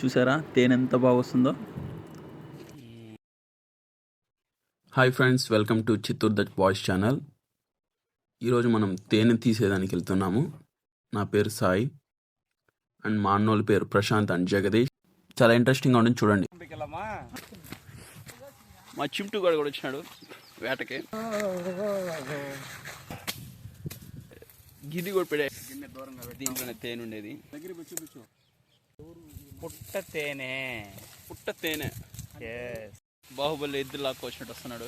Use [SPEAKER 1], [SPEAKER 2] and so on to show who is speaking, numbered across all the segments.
[SPEAKER 1] చూసారా? తేనె ఎంత బాగా వస్తుందో hi friends welcome to Chittoor the boys channel. ఈరోజు మనం తేనె తీసేదానికి వెళ్తున్నాము. నా పేరు సాయి. అండ్ మా అన్నోళ్ళ పేరు ప్రశాంత్ అండ్ జగదీష్. చాలా ఇంట్రెస్టింగ్గా ఉంటుంది చూడండి. మా చిమ్టు గారు కూడా వచ్చినాడు వేటకి. గిది కూడా పెడే దీంట్లోనే తేనె ఉండేది.
[SPEAKER 2] పుట్ట తేనె.
[SPEAKER 1] పుట్ట తేనె.
[SPEAKER 2] Yes.
[SPEAKER 1] బాహుబలి ఎద్దు లాక్కు వచ్చినట్టు వస్తున్నాడు.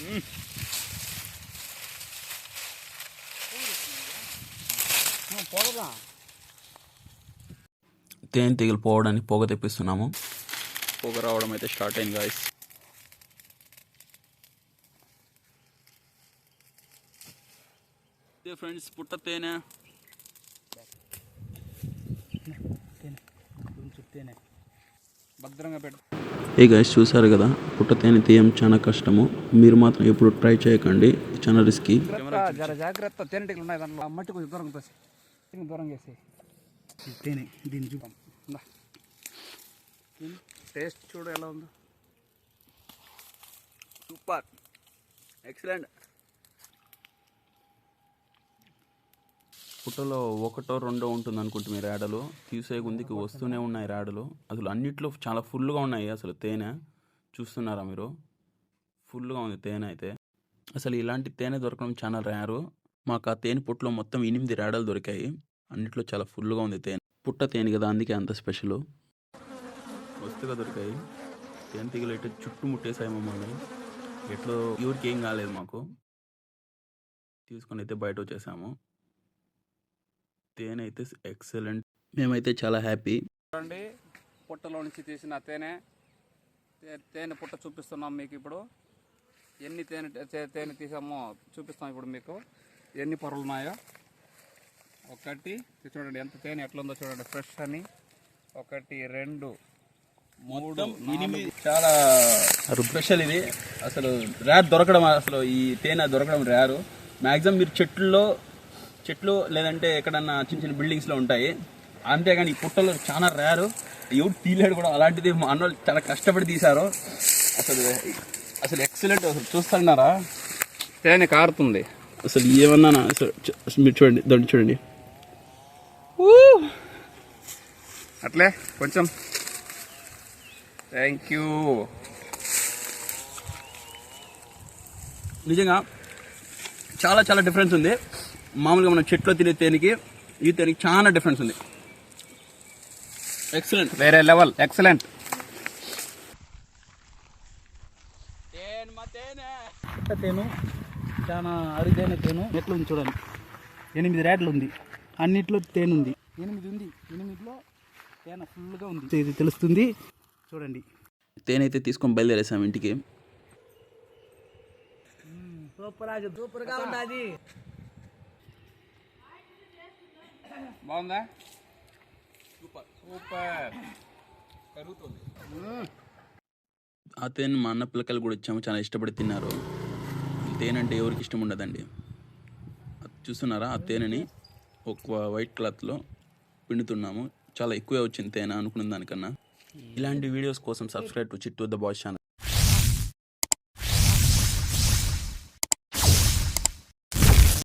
[SPEAKER 1] మ్మ్.
[SPEAKER 2] పోగదా
[SPEAKER 1] తేనె తెగిలి పోవడానికి పొగ తెప్పిస్తున్నాము. పొగ రావడం అయితే స్టార్ట్ అయింది గాయస్ ఫ్రెండ్స్ పుట్ట తేనె.
[SPEAKER 2] తేనె. భద్రంగా పెట్టు.
[SPEAKER 1] ఏ గైస్ చూసారు కదా పుట్ట తేనె తీయడం చాలా కష్టము. మీరు మాత్రం ఎప్పుడు ట్రై చేయకండి చాలా రిస్కీ
[SPEAKER 2] జర జాగ్రత్త. తేనెటీగలు ఉన్నాయి దాంట్లో. మట్టి కొంచెం దూరం తోసి దూరం చేసి తేనె దీన్ని చూపాం. టేస్ట్ చూడు ఎలా ఉందో.
[SPEAKER 1] సూపర్. ఎక్సలెంట్. పుట్టలో ఒకటో రెండో ఉంటుంది అనుకుంటే మీ తీసే గుందికి వస్తూనే ఉన్నాయి రాడలు. అసలు అన్నిట్లో చాలా ఫుల్గా ఉన్నాయి అసలు తేనె. చూస్తున్నారా మీరు? ఫుల్గా ఉంది తేనె అయితే. అసలు ఇలాంటి తేనె దొరకడం చాలా రేరు. మాకు ఆ తేనె పుట్టలో మొత్తం ఎనిమిది రాడలు దొరికాయి. అన్నిట్లో చాలా ఫుల్గా ఉంది తేనె. పుట్ట తేనె కదా అందుకే అంత స్పెషల్. వస్తుగా దొరికాయి. తేనె తీగలు అయితే చుట్టుముట్టేసాయి మమ్మల్ని ఎట్లో ఎవరికి ఏం కాలేదు మాకు. తీసుకొని అయితే బయట వచ్చేసాము. తేనె అయితే ఎక్సలెంట్. మేమైతే చాలా హ్యాపీ.
[SPEAKER 2] చూడండి పుట్టలో నుంచి తీసిన తేనె. తే- తేనె పుట్ట చూపిస్తున్నాం మీకు ఇప్పుడు. ఎన్ని తేనె తేనె తీసామో చూపిస్తాం ఇప్పుడు మీకు. ఎన్ని పొరలు ఉన్నాయో. ఒకటి చూడండి ఎంత తేనె ఎట్లా ఉందో చూడండి ఫ్రెష్ అని. ఒకటి రెండు మూడు
[SPEAKER 1] ఎనిమిది చాలా స్పెషల్ ఇది. అసలు రేర్ దొరకడం అసలు ఈ తేనె దొరకడం రేరు మ్యాక్సిమం మీరు చెట్లలో చెట్లు లేదంటే ఎక్కడన్నా చిన్న చిన్న బిల్డింగ్స్లో ఉంటాయి. అంతేగాని ఈ పుట్టలు చాలా రేరు ఎవరు తీలేడు కూడా. అలాంటిది మా అన్నోళ్ళు చాలా కష్టపడి తీశారు. అసలు అసలు ఎక్సలెంట్ అసలు చూస్తున్నారా?
[SPEAKER 2] తేనె కారుతుంది.
[SPEAKER 1] అసలు ఏమన్నా అసలు మీరు చూడండి దాన్ని చూడండి.
[SPEAKER 2] అట్లే కొంచెం. థ్యాంక్ యూ
[SPEAKER 1] నిజంగా చాలా చాలా డిఫరెన్స్ ఉంది. మామూలుగా మనం చెట్లో తినే తేనెకి ఈ తేనెకి చాలా డిఫరెన్స్ ఉంది. ఎక్సలెంట్
[SPEAKER 2] వేరే లెవెల్ ఎక్సలెంట్ తేను చాలా అరుదైన తేను. ఎట్లా ఉంది చూడండి. ఎనిమిది రేట్లు ఉంది. అన్నిట్లో తేనె ఉంది. ఎనిమిది ఉంది. ఎనిమిదిలో తేనె ఫుల్గా ఉంది. ఇది తెలుస్తుంది. చూడండి.
[SPEAKER 1] తేనె అయితే తీసుకొని బయలుదేరేసాం ఇంటికి.
[SPEAKER 2] సూపర్ సూపర్గా ఉన్నది బాగుందా? సూపర్. సూపర్.
[SPEAKER 1] ఆ తేనె మా అన్న పిల్లకాయలు కూడా ఇచ్చాము చాలా ఇష్టపడి తిన్నారు. తేనె అంటే ఎవరికి ఇష్టం ఉండదండి. చూస్తున్నారా? ఆ తేనెని ఒక వైట్ క్లాత్లో పిండుతున్నాము. చాలా ఎక్కువే వచ్చింది తేనె అనుకున్న దానికన్నా. ఇలాంటి వీడియోస్ కోసం subscribe to Chittu the boys channel.